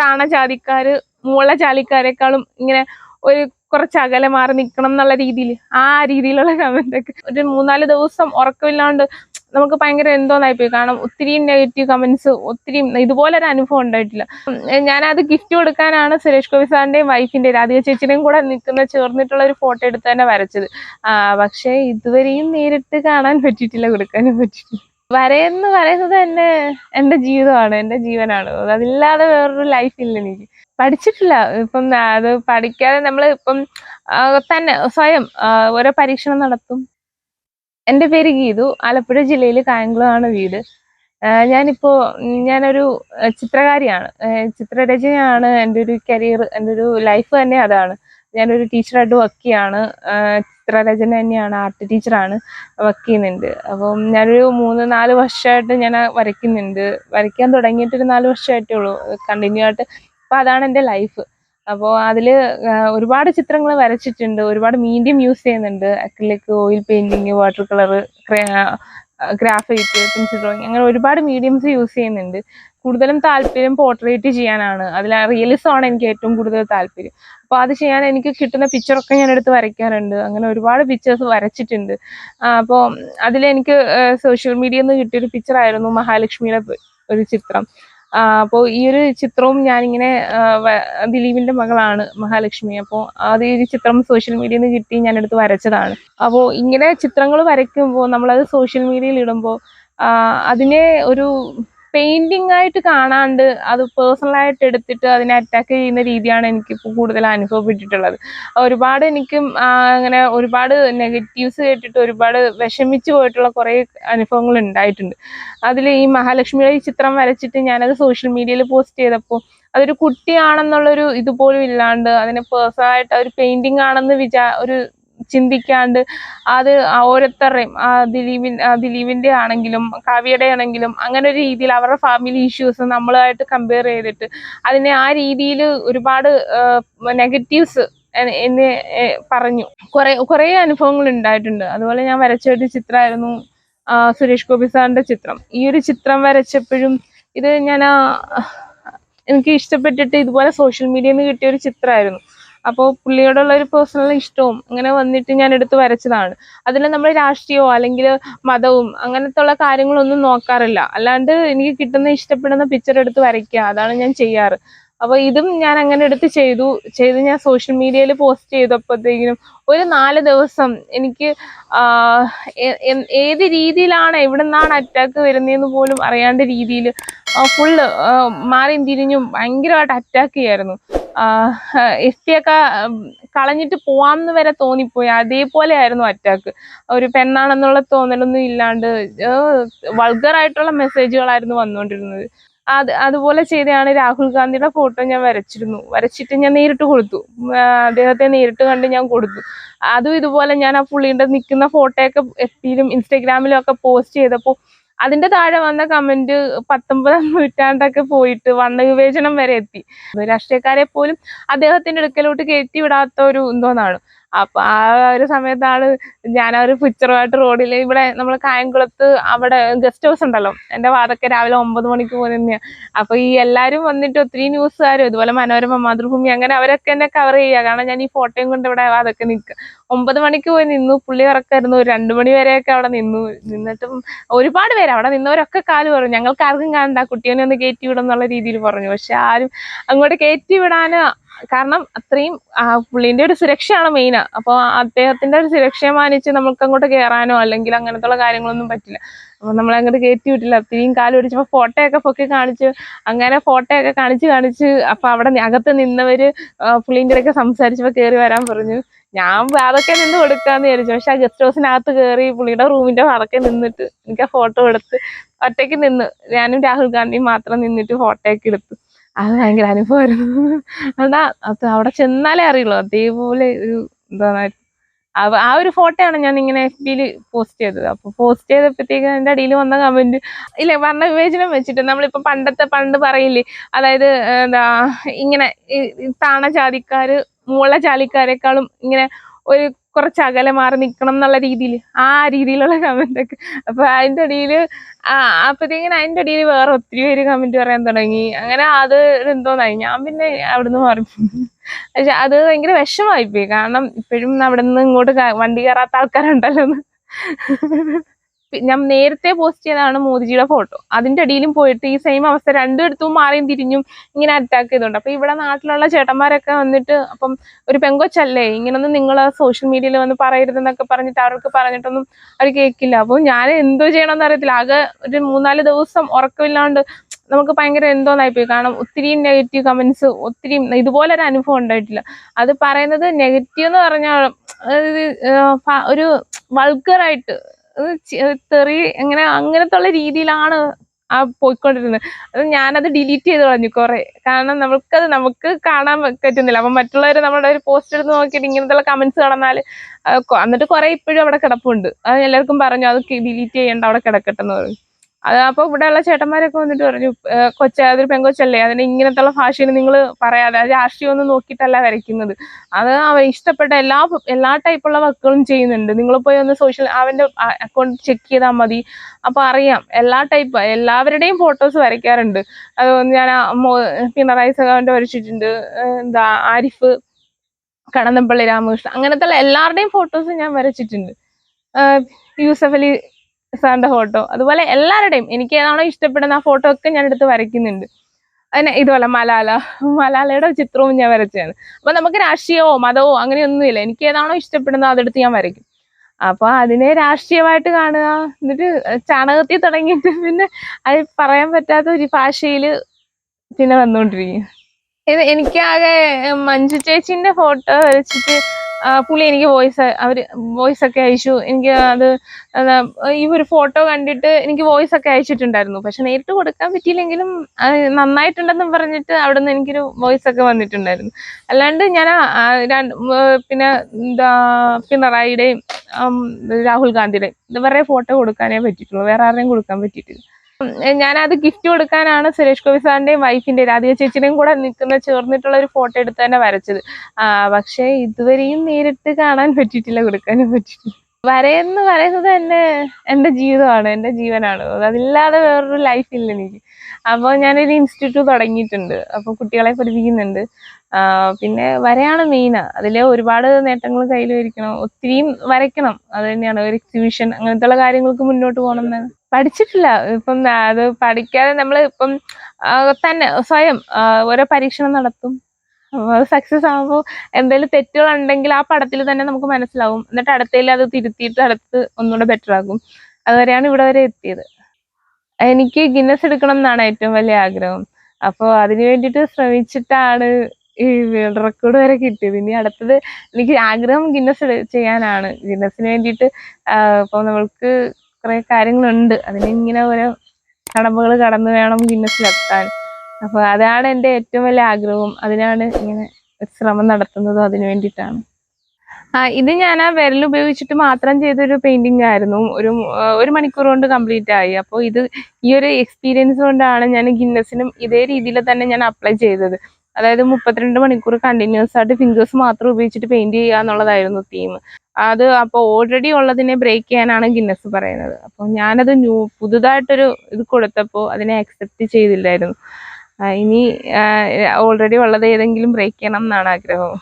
താണ ജാതിക്കാര് മൂള ജാതിക്കാരെക്കാളും ഇങ്ങനെ ഒരു കുറച്ച് അകലെ മാറി നിൽക്കണം എന്നുള്ള രീതിയിൽ ആ രീതിയിലുള്ള കമന്റ് ഒക്കെ ഒരു മൂന്നാൽ ദിവസം ഉറക്കമില്ലാണ്ട് നമുക്ക് ഭയങ്കര എന്തോന്നായിപ്പോയി. കാരണം ഒത്തിരിയും നെഗറ്റീവ് കമന്റ്സ് ഒത്തിരിയും ഇതുപോലെ ഒരു അനുഭവം ഉണ്ടായിട്ടില്ല. ഞാനത് ഗിഫ്റ്റ് കൊടുക്കാനാണ് സുരേഷ് ഗോപി സാറിന്റെയും വൈഫിന്റെ രാധിക ചേച്ചിയുടെയും കൂടെ നിൽക്കുന്ന ചേർന്നിട്ടുള്ള ഒരു ഫോട്ടോ എടുത്ത് തന്നെ വരച്ചത്. പക്ഷേ ഇതുവരെയും നേരിട്ട് കാണാൻ പറ്റിയിട്ടില്ല കൊടുക്കാനും പറ്റിയിട്ടില്ല. വരയെന്ന് പറയുന്നത് തന്നെ എന്റെ ജീവിതമാണ് എന്റെ ജീവനാണ്. അതില്ലാതെ വേറൊരു ഇല്ല എനിക്ക്. പഠിച്ചിട്ടില്ല. ഇപ്പം അത് പഠിക്കാതെ നമ്മൾ ഇപ്പം തന്നെ സ്വയം ഓരോ പരീക്ഷണം നടത്തും. എന്റെ പേര് ഗീതു. ആലപ്പുഴ ജില്ലയിൽ കായംകുളമാണ് വീട്. ഞാനിപ്പോ ഞാനൊരു ചിത്രകാരിയാണ്. ചിത്രരചനയാണ്. എന്റെ ഒരു കരിയർ എന്റെ ഒരു ലൈഫ് തന്നെ അതാണ്. ഞാനൊരു ടീച്ചറായിട്ട് വർക്ക് ചെയ്യാണ്. ചിത്രരചന തന്നെയാണ് ആർട്ട് ടീച്ചറാണ് വർക്ക് ചെയ്യുന്നുണ്ട്. അപ്പം ഞാനൊരു മൂന്ന് നാല് വർഷമായിട്ട് ഞാൻ വരയ്ക്കുന്നുണ്ട്. വരയ്ക്കാൻ തുടങ്ങിയിട്ട് ഒരു നാല് വർഷമായിട്ടേ ഉള്ളൂ. കണ്ടിന്യൂ ആയിട്ട് അപ്പോൾ അതാണ് എന്റെ ലൈഫ് അപ്പോൾ അതിൽ ഒരുപാട് ചിത്രങ്ങൾ വരച്ചിട്ടുണ്ട്. ഒരുപാട് മീഡിയം യൂസ് ചെയ്യുന്നുണ്ട്. Acrylic oil painting water colour graphite pencil drawing അങ്ങനെ ഒരുപാട് മീഡിയംസ് യൂസ് ചെയ്യുന്നുണ്ട്. കൂടുതലും താല്പര്യം പോർട്രേറ്റ് ചെയ്യാനാണ്. അതിൽ റിയലിസം ആണ് എനിക്ക് ഏറ്റവും കൂടുതൽ താല്പര്യം. അപ്പോൾ അത് ചെയ്യാൻ എനിക്ക് കിട്ടുന്ന പിക്ചറൊക്കെ ഞാൻ എടുത്ത് വരയ്ക്കാറുണ്ട്. അങ്ങനെ ഒരുപാട് പിക്ചേഴ്സ് വരച്ചിട്ടുണ്ട്. അപ്പോൾ അതിലെനിക്ക് സോഷ്യൽ മീഡിയയിൽ നിന്ന് കിട്ടിയൊരു പിക്ചറായിരുന്നു മഹാലക്ഷ്മിയുടെ ഒരു ചിത്രം. അപ്പോൾ ഈ ഒരു ചിത്രവും ഞാനിങ്ങനെ ദിലീപിന്റെ മകളാണ് മഹാലക്ഷ്മി. അപ്പോൾ അത് ഈ ചിത്രം സോഷ്യൽ മീഡിയയിൽ നിന്ന് കിട്ടി ഞാൻ എടുത്ത് വരച്ചതാണ്. അപ്പോൾ ഇങ്ങനെ ചിത്രങ്ങൾ വരയ്ക്കുമ്പോൾ നമ്മളത് സോഷ്യൽ മീഡിയയിൽ ഇടുമ്പോൾ അതിനെ ഒരു പെയിന്റിംഗ് ആയിട്ട് കാണാണ്ട് അത് പേഴ്സണൽ ആയിട്ട് എടുത്തിട്ട് അതിനെ അറ്റാക്ക് ചെയ്യുന്ന രീതിയാണ് എനിക്ക് എനിക്കിപ്പോൾ കൂടുതൽ അനുഭവപ്പെട്ടിട്ടുള്ളത്. ഒരുപാട് എനിക്കും അങ്ങനെ ഒരുപാട് നെഗറ്റീവ്സ് കേട്ടിട്ട് ഒരുപാട് വിഷമിച്ചു പോയിട്ടുള്ള കുറേ അനുഭവങ്ങൾ ഉണ്ടായിട്ടുണ്ട്. അതിൽ ഈ മഹാലക്ഷ്മിയുടെ ഈ ചിത്രം വരച്ചിട്ട് ഞാനത് സോഷ്യൽ മീഡിയയിൽ പോസ്റ്റ് ചെയ്തപ്പോൾ അതൊരു കുട്ടിയാണെന്നുള്ളൊരു ഇതുപോലും ഇല്ലാണ്ട് അതിനെ പേഴ്സണലായിട്ട് ഒരു പെയിന്റിംഗ് ആണെന്ന് വിചാ ഒരു ചിന്തിക്കാണ്ട് അത് ഓരോരുത്തരുടെയും ദിലീപിൻ ദിലീപിന്റെ ആണെങ്കിലും കാവ്യയുടെ ആണെങ്കിലും അങ്ങനെ ഒരു രീതിയിൽ അവരുടെ ഫാമിലി ഇഷ്യൂസ് നമ്മളായിട്ട് കമ്പയർ ചെയ്തിട്ട് അതിനെ ആ രീതിയിൽ ഒരുപാട് നെഗറ്റീവ്സ് എന്നെ പറഞ്ഞു. കുറെ കുറേ അനുഭവങ്ങൾ ഉണ്ടായിട്ടുണ്ട്. അതുപോലെ ഞാൻ വരച്ച ഒരു ചിത്രമായിരുന്നു സുരേഷ് ഗോപി സാറിന്റെ ചിത്രം. ഈ ഒരു ചിത്രം വരച്ചപ്പോഴും ഇത് ഞാൻ എനിക്ക് ഇഷ്ടപ്പെട്ടിട്ട് ഇതുപോലെ സോഷ്യൽ മീഡിയയിൽ നിന്ന് കിട്ടിയ ഒരു ചിത്രമായിരുന്നു. അപ്പോൾ പുള്ളിയോടുള്ള ഒരു പേഴ്സണൽ ഇഷ്ടവും അങ്ങനെ വന്നിട്ട് ഞാൻ എടുത്ത് വരച്ചതാണ്. അതിൽ നമ്മൾ രാഷ്ട്രീയമോ അല്ലെങ്കിൽ മതവും അങ്ങനത്തെ ഉള്ള കാര്യങ്ങളൊന്നും നോക്കാറില്ല. അല്ലാണ്ട് എനിക്ക് കിട്ടുന്ന ഇഷ്ടപ്പെടുന്ന പിക്ചർ എടുത്ത് വരയ്ക്കുക അതാണ് ഞാൻ ചെയ്യാറ്. അപ്പോൾ ഇതും ഞാൻ അങ്ങനെ എടുത്ത് ചെയ്തു. ചെയ്ത് ഞാൻ സോഷ്യൽ മീഡിയയിൽ പോസ്റ്റ് ചെയ്തപ്പോഴത്തേക്കിനും ഒരു നാല് ദിവസം എനിക്ക് ഏത് രീതിയിലാണ് എവിടെ നിന്നാണ് അറ്റാക്ക് വരുന്നതെന്ന് പോലും അറിയാണ്ട രീതിയിൽ ഫുള്ള് മാറിയും തിരിഞ്ഞും ഭയങ്കരമായിട്ട് അറ്റാക്ക് ചെയ്യായിരുന്നു. എഫ് പി ഒക്കെ കളഞ്ഞിട്ട് പോവാമെന്ന് വരെ തോന്നിപ്പോയി. അതേപോലെ ആയിരുന്നു അറ്റാക്ക്. ഒരു പെണ്ണാണെന്നുള്ള തോന്നലൊന്നും ഇല്ലാണ്ട് വൾഗറായിട്ടുള്ള മെസ്സേജുകളായിരുന്നു വന്നുകൊണ്ടിരുന്നത്. അത് അതുപോലെ ചെയ്തെയാണ് രാഹുൽ ഗാന്ധിയുടെ ഫോട്ടോ ഞാൻ വരച്ചിരുന്നു. വരച്ചിട്ട് ഞാൻ നേരിട്ട് കൊടുത്തു. അദ്ദേഹത്തെ നേരിട്ട് കണ്ട് ഞാൻ കൊടുത്തു. അതും ഇതുപോലെ ഞാൻ ആ പുള്ളിയുടെ നിൽക്കുന്ന ഫോട്ടോയൊക്കെ എഫ് പിയിലും ഇൻസ്റ്റഗ്രാമിലും ഒക്കെ പോസ്റ്റ് ചെയ്തപ്പോൾ അതിന്റെ താഴെ വന്ന കമന്റ് പത്തൊമ്പതാം നൂറ്റാണ്ടൊക്കെ പോയിട്ട് വർണവിവേചനം വരെ എത്തി. രാഷ്ട്രീയക്കാരെ പോലും അദ്ദേഹത്തിന്റെ അടുക്കലോട്ട് കയറ്റി വിടാത്ത ഒരു എന്തോന്നാണ് അപ്പൊ ആ ഒരു സമയത്താണ് ഞാൻ ആ ഒരു പിക്ചറുമായിട്ട് റോഡിൽ ഇവിടെ നമ്മൾ കായംകുളത്ത് അവിടെ ഗസ്റ്റ് ഹൗസ് ഉണ്ടല്ലോ. എന്റെ വാതൊക്കെ രാവിലെ ഒമ്പത് മണിക്ക് പോകുന്ന അപ്പൊ ഈ എല്ലാരും വന്നിട്ട് ഒത്തിരി ന്യൂസുകാരും ഇതുപോലെ മനോരമ മാതൃഭൂമി അങ്ങനെ അവരൊക്കെ എന്നെ കവർ ചെയ്യുക. കാരണം ഞാൻ ഈ ഫോട്ടോയും കൊണ്ട് ഇവിടെ വാതൊക്കെ നിൽക്കുക ഒമ്പത് മണിക്ക് പോയി നിന്നു. പുള്ളി ഇറക്കായിരുന്നു ഒരു രണ്ടു മണി വരെയൊക്കെ അവിടെ നിന്നു. നിന്നിട്ടും ഒരുപാട് പേര് അവിടെ നിന്നവരൊക്കെ കാൽ പറഞ്ഞു. ഞങ്ങൾക്ക് ആർക്കും കാണണ്ട. കുട്ടിയെ ഒന്ന് കയറ്റി വിടും എന്നുള്ള രീതിയിൽ പറഞ്ഞു. പക്ഷെ ആരും അങ്ങോട്ട് കയറ്റി വിടാന് കാരണം അത്രയും പുള്ളിന്റെ ഒരു സുരക്ഷയാണ് മെയിൻ അപ്പോൾ അദ്ദേഹത്തിന്റെ ഒരു സുരക്ഷയെ മാനിച്ച് നമുക്ക് അങ്ങോട്ട് കയറാനോ അല്ലെങ്കിൽ അങ്ങനത്തുള്ള കാര്യങ്ങളൊന്നും പറ്റില്ല. അപ്പൊ നമ്മൾ അങ്ങോട്ട് കയറ്റി വിട്ടില്ല. അത്രയും കാലം ഒടിച്ചപ്പോ ഫോട്ടോ ഒക്കെ പൊക്കി കാണിച്ച് അങ്ങനെ ഫോട്ടോ ഒക്കെ കാണിച്ച് കാണിച്ച് അപ്പൊ അവിടെ അകത്ത് നിന്നവര് പുള്ളീന്റെ ഒക്കെ സംസാരിച്ചപ്പോ കയറി വരാൻ പറഞ്ഞു. ഞാൻ അതൊക്കെ നിന്ന് കൊടുക്കാന്ന് വിചാരിച്ചു. പക്ഷെ ആ ഗസ്റ്റ് ഹൗസിനകത്ത് കയറി പുള്ളിയുടെ റൂമിന്റെ അതൊക്കെ നിന്നിട്ട് എനിക്ക് ആ ഫോട്ടോ എടുത്ത് ഒറ്റയ്ക്ക് നിന്ന് ഞാനും രാഹുൽ ഗാന്ധിയും മാത്രം നിന്നിട്ട് ഫോട്ടോ ഒക്കെ എടുത്തു അത് ഭയങ്കര അനുഭവമായിരുന്നു. അതാ അത് അവിടെ ചെന്നാലേ അറിയുള്ളൂ. അതേപോലെ ഒരു എന്താണ് ആ ഒരു ഫോട്ടോയാണ് ഞാൻ ഇങ്ങനെ എഫ് ബിയിൽ പോസ്റ്റ് ചെയ്തത്. അപ്പൊ പോസ്റ്റ് ചെയ്തപ്പോഴത്തേക്ക് അതിന്റെ അടിയിൽ വന്ന കമന്റ് ഇല്ല വർണ വിവേചനം വെച്ചിട്ട് നമ്മളിപ്പോ പണ്ടത്തെ പണ്ട് പറയില്ലേ അതായത് എന്താ ഇങ്ങനെ താണ ജാതിക്കാര് മൂള ജാതിക്കാരെക്കാളും ഇങ്ങനെ ഒരു കുറച്ച് അകലെ മാറി നിൽക്കണം എന്നുള്ള രീതിയിൽ ആ രീതിയിലുള്ള കമന്റ് ഒക്കെ. അപ്പൊ അതിന്റെ അടിയിൽ ആ അപ്പത്തേക്കിന് അതിന്റെ അടിയിൽ വേറെ ഒത്തിരി പേര് കമന്റ് പറയാൻ തുടങ്ങി. അങ്ങനെ അത് എന്തോന്നായി ഞാൻ പിന്നെ അവിടുന്ന് മാറി. പക്ഷെ അത് ഭയങ്കര വിഷമായിപ്പോയി കാരണം ഇപ്പോഴും അവിടെ നിന്ന് ഇങ്ങോട്ട് വണ്ടി കയറാത്ത ആൾക്കാരുണ്ടല്ലോ. ഞാൻ നേരത്തെ പോസ്റ്റ് ചെയ്തതാണ് മോദിജിയുടെ ഫോട്ടോ. അതിന്റെ അടിയിലും പോയിട്ട് ഈ സെയിം അവസ്ഥ രണ്ടിടത്തും മാറിയും തിരിഞ്ഞും ഇങ്ങനെ അറ്റാക്ക് ചെയ്തുകൊണ്ട്. അപ്പൊ ഇവിടെ നാട്ടിലുള്ള ചേട്ടന്മാരൊക്കെ വന്നിട്ട് അപ്പം ഒരു പെങ്കൊച്ചല്ലേ ഇങ്ങനൊന്നും നിങ്ങൾ സോഷ്യൽ മീഡിയയിൽ വന്ന് പറയരുതെന്നൊക്കെ പറഞ്ഞിട്ട് അവർക്ക് പറഞ്ഞിട്ടൊന്നും അവർ കേൾക്കില്ല അപ്പോൾ ഞാൻ എന്തോ ചെയ്യണമെന്ന് അറിയത്തില്ല. ആകെ ഒരു മൂന്നാൽ ദിവസം ഉറക്കമില്ലാണ്ട് നമുക്ക് ഭയങ്കര എന്തോന്നായിപ്പോയി കാരണം ഒത്തിരി നെഗറ്റീവ് കമന്റ്സ് ഒത്തിരി ഇതുപോലെ ഒരു അനുഭവം ഉണ്ടായിട്ടില്ല. അത് പറയുന്നത് നെഗറ്റീവ് എന്ന് പറഞ്ഞാൽ ഒരു വൾഗറായിട്ട് തെറി അങ്ങനെ അങ്ങനത്തെ ഉള്ള രീതിയിലാണ് ആ പോയിക്കൊണ്ടിരുന്നത്. അത് ഞാനത് ഡിലീറ്റ് ചെയ്ത് കളഞ്ഞു കുറെ. കാരണം നമുക്കത് നമുക്ക് കാണാൻ പറ്റുന്നില്ല. അപ്പൊ മറ്റുള്ളവർ നമ്മുടെ ഒരു പോസ്റ്റ് എടുത്ത് നോക്കിയിട്ട് ഇങ്ങനത്തെ കമന്റ്സ് കടന്നാൽ എന്നിട്ട് കുറെ ഇപ്പോഴും അവിടെ കിടപ്പുണ്ട്. അത് എല്ലാവർക്കും പറഞ്ഞു അത് ഡിലീറ്റ് ചെയ്യേണ്ട അവിടെ കിടക്കട്ടെ എന്ന് പറഞ്ഞു. അത് അപ്പൊ ഇവിടെയുള്ള ചേട്ടന്മാരൊക്കെ വന്നിട്ട് പറഞ്ഞു കൊച്ച അതൊരു പെങ്കൊച്ചല്ലേ അതിന് ഇങ്ങനത്തെ ഉള്ള ഭാഷയിൽ നിങ്ങൾ പറയാതെ അത് രാഷ്ട്രീയം ഒന്നും നോക്കിയിട്ടല്ല വരയ്ക്കുന്നത്. അത് അവൻ ഇഷ്ടപ്പെട്ട എല്ലാ എല്ലാ ടൈപ്പുള്ള വർക്കുകളും ചെയ്യുന്നുണ്ട്. നിങ്ങൾ പോയി ഒന്ന് സോഷ്യൽ അവന്റെ അക്കൗണ്ട് ചെക്ക് ചെയ്താൽ മതി. അപ്പൊ അറിയാം എല്ലാ ടൈപ്പ് എല്ലാവരുടെയും ഫോട്ടോസ് വരയ്ക്കാറുണ്ട്. അത് ഞാൻ പിണറായി സഖാവിന്റെ വരച്ചിട്ടുണ്ട്. എന്താ ആരിഫ് കടന്നപ്പള്ളി രാമകൃഷ്ണൻ അങ്ങനത്തെ ഉള്ള എല്ലാവരുടെയും ഫോട്ടോസ് ഞാൻ വരച്ചിട്ടുണ്ട്. യൂസഫ് അലി സാറിന്റെ ഫോട്ടോ അതുപോലെ എല്ലാവരുടെയും എനിക്ക് ഏതാണോ ഇഷ്ടപ്പെടുന്ന ഫോട്ടോ ഒക്കെ ഞാൻ എടുത്ത് വരയ്ക്കുന്നുണ്ട്. അതിനെ ഇതുപോലെ മലാല മലാലയുടെ ചിത്രവും ഞാൻ വരച്ചതാണ്. അപ്പൊ നമുക്ക് രാഷ്ട്രീയമോ മതമോ അങ്ങനെയൊന്നുമില്ല. എനിക്ക് ഏതാണോ ഇഷ്ടപ്പെടുന്നത് അതെടുത്ത് ഞാൻ വരയ്ക്കും. അപ്പൊ അതിനെ രാഷ്ട്രീയമായിട്ട് കാണുക എന്നിട്ട് ചാണകത്തിൽ തുടങ്ങിയിട്ട് പിന്നെ അത് പറയാൻ പറ്റാത്ത ഒരു ഭാഷയിൽ പിന്നെ വന്നുകൊണ്ടിരിക്കും എനിക്കാകെ മഞ്ജു ചേച്ചിന്റെ ഫോട്ടോ വരച്ചിട്ട് പുള്ളി എനിക്ക് വോയിസ് അവർ വോയിസ് ഒക്കെ അയച്ചു. എനിക്ക് അത് ഈ ഒരു ഫോട്ടോ കണ്ടിട്ട് എനിക്ക് വോയിസ് ഒക്കെ അയച്ചിട്ടുണ്ടായിരുന്നു. പക്ഷെ നേരിട്ട് കൊടുക്കാൻ പറ്റിയില്ലെങ്കിലും നന്നായിട്ടുണ്ടെന്ന് പറഞ്ഞിട്ട് അവിടെ നിന്ന് എനിക്കൊരു വോയിസ് ഒക്കെ വന്നിട്ടുണ്ടായിരുന്നു. അല്ലാണ്ട് ഞാൻ പിന്നെ എന്താ പിണറായിയുടെയും രാഹുൽ ഗാന്ധിയുടെയും ഇവരുടെ ഫോട്ടോ കൊടുക്കാനേ പറ്റിയിട്ടുള്ളൂ. വേറെ ആരുടെയും കൊടുക്കാൻ പറ്റിയിട്ടില്ല. ഞാനത് ഗിഫ്റ്റ് കൊടുക്കാനാണ് സുരേഷ് ഗോപി സാറിന്റെയും വൈഫിന്റെ രാധിക ചേച്ചിയുടെയും കൂടെ നിൽക്കുന്ന ചേർന്നിട്ടുള്ള ഒരു ഫോട്ടോ എടുത്ത് തന്നെ വരച്ചത്. പക്ഷെ ഇതുവരെയും നേരിട്ട് കാണാൻ പറ്റിയിട്ടില്ല കൊടുക്കാനും പറ്റിയിട്ടില്ല. വരയെന്ന് പറയുന്നത് തന്നെ എന്റെ ജീവിതമാണ് എന്റെ ജീവനാണ്. അതില്ലാതെ വേറൊരു ലൈഫ് ഇല്ല എനിക്ക്. അപ്പോൾ ഞാനൊരു ഇൻസ്റ്റിറ്റ്യൂട്ട് തുടങ്ങിയിട്ടുണ്ട്. അപ്പോൾ കുട്ടികളെ പഠിപ്പിക്കുന്നുണ്ട്. പിന്നെ വരയാണ് മെയിൻ അതിലെ ഒരുപാട് നേട്ടങ്ങൾ കയ്യിൽ വരിക്കണം ഒത്തിരിയും വരയ്ക്കണം. അത് തന്നെയാണ്. ഒരു എക്സിബിഷൻ അങ്ങനത്തെ കാര്യങ്ങൾക്ക് മുന്നോട്ട് പോകണം എന്ന് പഠിച്ചിട്ടില്ല. ഇപ്പം അത് പഠിക്കാതെ നമ്മൾ ഇപ്പം തന്നെ സ്വയം ഓരോ പരീക്ഷണം നടത്തും. സക്സസ് ആകുമ്പോൾ എന്തെങ്കിലും തെറ്റുകൾ ഉണ്ടെങ്കിൽ ആ പടത്തിൽ തന്നെ നമുക്ക് മനസ്സിലാവും. എന്നിട്ട് അടുത്തതിൽ അത് തിരുത്തിയിട്ട് അടുത്ത് ഒന്നുകൂടെ ബെറ്റർ ആകും. അതുവരെയാണ് ഇവിടെ വരെ എത്തിയത്. എനിക്ക് ഗിന്നസ് എടുക്കണം എന്നാണ് ഏറ്റവും വലിയ ആഗ്രഹം. അപ്പോൾ അതിനു വേണ്ടിയിട്ട് ശ്രമിച്ചിട്ടാണ് ഈ വേൾഡ് റെക്കോർഡ് വരെ കിട്ടിയത്. ഇനി അടുത്തത് എനിക്ക് ആഗ്രഹം ഗിന്നസ് ചെയ്യാനാണ്. ഗിന്നസിന് വേണ്ടിയിട്ട് ഇപ്പോൾ നമ്മൾക്ക് കുറെ കാര്യങ്ങളുണ്ട്. അതിനിങ്ങനെ ഓരോ കടമ്പകൾ കടന്നു വേണം ഗിന്നസിലെത്താൻ അപ്പോൾ അതാണ് എന്റെ ഏറ്റവും വലിയ ആഗ്രഹവും. അതിനാണ് ഇങ്ങനെ ശ്രമം നടത്തുന്നതും അതിന് വേണ്ടിയിട്ടാണ്. ഇത് ഞാൻ ആ വിരൽ ഉപയോഗിച്ചിട്ട് മാത്രം ചെയ്തൊരു പെയിന്റിംഗ് ആയിരുന്നു. ഒരു ഒരു മണിക്കൂർ കൊണ്ട് കംപ്ലീറ്റ് ആയി. അപ്പോൾ ഇത് ഈ ഒരു എക്സ്പീരിയൻസ് കൊണ്ടാണ് ഞാൻ ഗിന്നസിനും ഇതേ രീതിയിൽ തന്നെ ഞാൻ അപ്ലൈ ചെയ്തത്. അതായത് മുപ്പത്തിരണ്ട് മണിക്കൂർ കണ്ടിന്യൂസ് ആയിട്ട് ഫിംഗേഴ്സ് മാത്രം ഉപയോഗിച്ചിട്ട് പെയിന്റ് ചെയ്യുക എന്നുള്ളതായിരുന്നു തീം അത് അപ്പോൾ ഓൾറെഡി ഉള്ളതിനെ ബ്രേക്ക് ചെയ്യാനാണ് ഗിന്നസ് പറയുന്നത്. അപ്പോൾ ഞാനത് ന്യൂ പുതുതായിട്ടൊരു ഇത് കൊടുത്തപ്പോൾ അതിനെ അക്സെപ്റ്റ് ചെയ്തില്ലായിരുന്നു. ഇനി ഓൾറെഡി ഉള്ളത് ഏതെങ്കിലും ബ്രേക്ക് ചെയ്യണം എന്നാണ് ആഗ്രഹം.